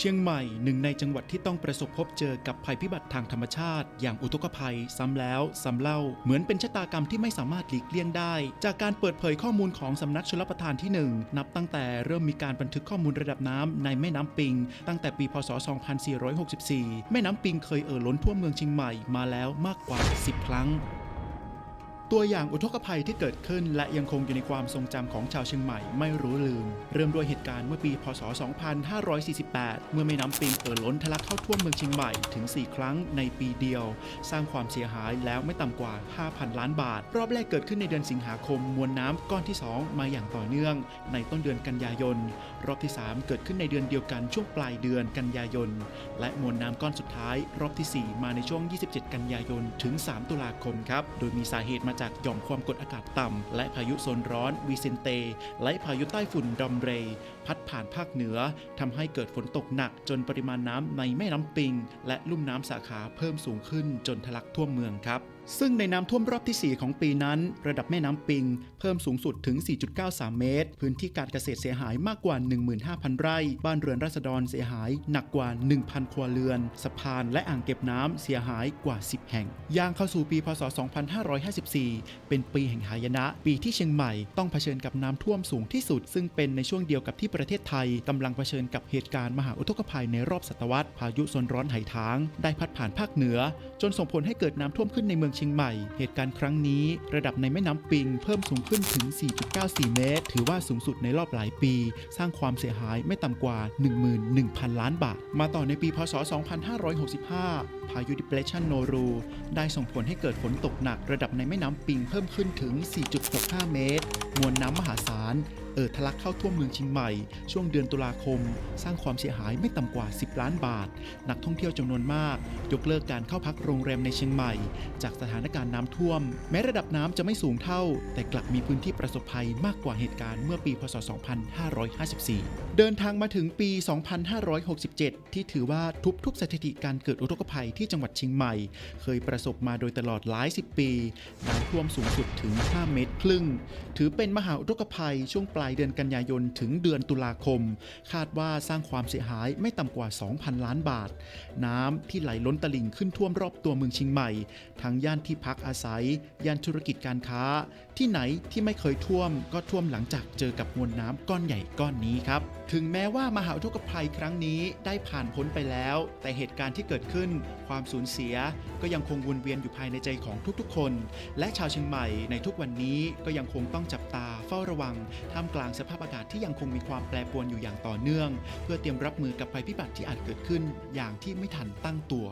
เชียงใหม่หนึ่งในจังหวัดที่ต้องประสบพบเจอกับภัยพิบัติทางธรรมชาติ อย่างอุทกภัย ซ้ำแล้วซ้ำเล่า เหมือนเป็นชะตากรรมที่ไม่สามารถหลีกเลี่ยงได้ จากการเปิดเผยข้อมูลของสำนักชลประทานที่ 1 นับตั้งแต่เริ่มมีการบันทึกข้อมูลระดับน้ำในแม่น้ำปิง ตั้งแต่ปีพศ 2464 แม่น้ำปิงเคยเอ่อล้นท่วมเมืองเชียงใหม่มาแล้วมากกว่า 10 ครั้ง ตัวอย่างอุทกภัยที่เกิดขึ้นและยังคงอยู่ในความทรงจำของชาวเชียงใหม่ไม่รู้ลืม เริ่มด้วยเหตุการณ์เมื่อปี พศ 2548 เมื่อแม่น้ำปิงเอ่อล้นทะลักเข้าท่วมเมืองเชียงใหม่ถึง 4 ครั้งในปีเดียว สร้างความเสียหายแล้วไม่ต่ำกว่า 5,000 ล้านบาท รอบแรกเกิดขึ้นในเดือนสิงหาคมมวลน้ำก้อนที่ 2 มาอย่างต่อเนื่อง ในต้นเดือนกันยายน รอบที่ 3 เกิดขึ้นในเดือนเดียวกันช่วงปลายเดือนกันยายน และมวลน้ำก้อนสุดท้าย รอบที่ 4 มาในช่วง 27 กันยายนถึง 3 ตุลาคมครับโดยมีสาเหตุมาจากหย่อมความกดอากาศต่ำ และพายุโซนร้อนวีเซนเต และพายุใต้ฝุ่นดอมเรย์พัดผ่านภาคเหนือทำให้เกิดฝนตกหนักจนปริมาณน้ำในแม่น้ำปิง และลุ่มน้ำสาขาเพิ่มสูงขึ้นจนทะลักท่วมเมืองครับซึ่งในน้ำท่วมรอบที่ 4 ของปีนั้น ระดับแม่น้ำปิง เพิ่มสูงสุดถึง 4.93 เมตร พื้นที่การเกษตรเสียหายมากกว่า 15,000 ไร่ บ้านเรือนราษฎรเสียหายหนักกว่า 1,000 ครัวเรือน สะพานและอ่างเก็บน้ำเสียหายกว่า 10 แห่งย่างเข้าสู่ปีพศ 2554เป็นปีแห่งหายนะ ปีที่เชียงใหม่ต้องเผชิญกับน้ำท่วมสูงที่สุด ซึ่งเป็นในช่วงเดียวกับที่ประเทศไทยกำลังเผชิญกับเหตุการณ์มหาอุทกภัยในรอบศตวรรษพายุโซนร้อนไหทาง ได้พัดผ่านภาคเหนือ จนส่งผลให้เกิดน้ำท่วมขึ้นในเมืองเชียงใหม่ เหตุการณ์ครั้งนี้ ระดับในแม่น้ำปิงเพิ่มสูงขึ้นถึง 4.94 เมตร ถือว่าสูงสุดในรอบหลายปี สร้างความเสียหายไม่ต่ำกว่า 11,000 ล้านบาท มาต่อในปีพศ 2565 พายุ Depression Noru ได้ส่งผลให้เกิดฝนตกหนักระดับในแม่น้ำปิงเพิ่มขึ้นถึง 4.65 เมตร มวลน้ำมหาศาล เอ่อทะลักเข้าท่วมเมืองเชียงใหม่ ช่วงเดือนตุลาคม สร้างความเสียหายไม่ต่ำกว่า 10 ล้านบาท นักท่องเที่ยวจำนวนมาก ยกเลิกการเข้าพักโรงแรมในเชียงใหม่ จากสถานการณ์น้ำท่วม แม้ระดับน้ำจะไม่สูงเท่า แต่กลับมีพื้นที่ประสบภัยมากกว่าเหตุการณ์เมื่อปี พศ 2554 เดินทางมาถึงปี 2567 ที่ถือว่าทุบทุกสถิติการเกิดอุทกภัยที่จังหวัดเชียงใหม่ เคยประสบมาโดยตลอดหลายสิบปีน้ำท่วมสูงสุดถึง 5 เมตรครึ่ง ถือเป็นมหาอุทกภัยช่วงปลายเดือนกันยายนถึงเดือนตุลาคม คาดว่าสร้างความเสียหายไม่ต่ำกว่า 2,000 ล้านบาท น้ำที่ไหลล้นตลิ่งขึ้นท่วมรอบตัวเมืองเชียงใหม่ ทั้งย่านที่พักอาศัย ย่านธุรกิจการค้า ที่ไหนที่ไม่เคยท่วม ก็ท่วมหลังจากเจอกับมวลน้ำก้อนใหญ่ก้อนนี้ครับ ถึงแม้ว่ามหาอุทกภัยครั้งนี้ได้ผ่านพ้นไปแล้ว แต่เหตุการณ์ที่เกิดขึ้น ความสูญเสีย ก็ยังคงวนเวียนอยู่ภายในใจของทุกๆ คน และชาวเชียงใหม่ในทุกวันนี้ก็ยังคงต้องจับตาเฝ้าระวังท่ามกลางสภาพอากาศที่ยังคงมีความแปรปรวนอยู่อย่างต่อเนื่อง เพื่อเตรียมรับมือกับภัยพิบัติที่อาจเกิดขึ้นอย่างที่ไม่ทันตั้งตัว